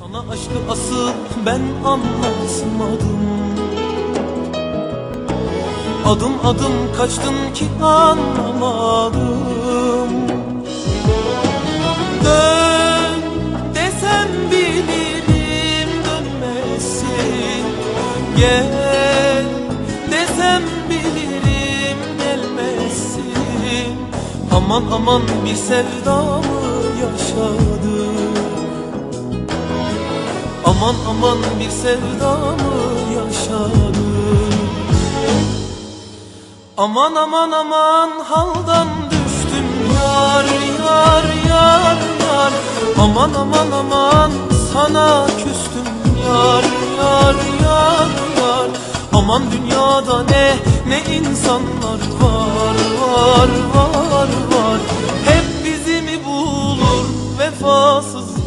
Sana aşkı asıl ben anlatmadım Adım adım kaçtın ki anlamadım. Dön desem bilirim dönmezsin Gel desem bilirim gelmezsin Aman aman bir sevdamı yaşadım Aman aman bir sevdamı yaşadım Aman aman aman haldan düştüm yar yar yar yar. Aman aman aman sana küstüm yar yar yar yar. Aman dünyada ne ne insanlar var var var var. Hep bizi mi bulur vefasız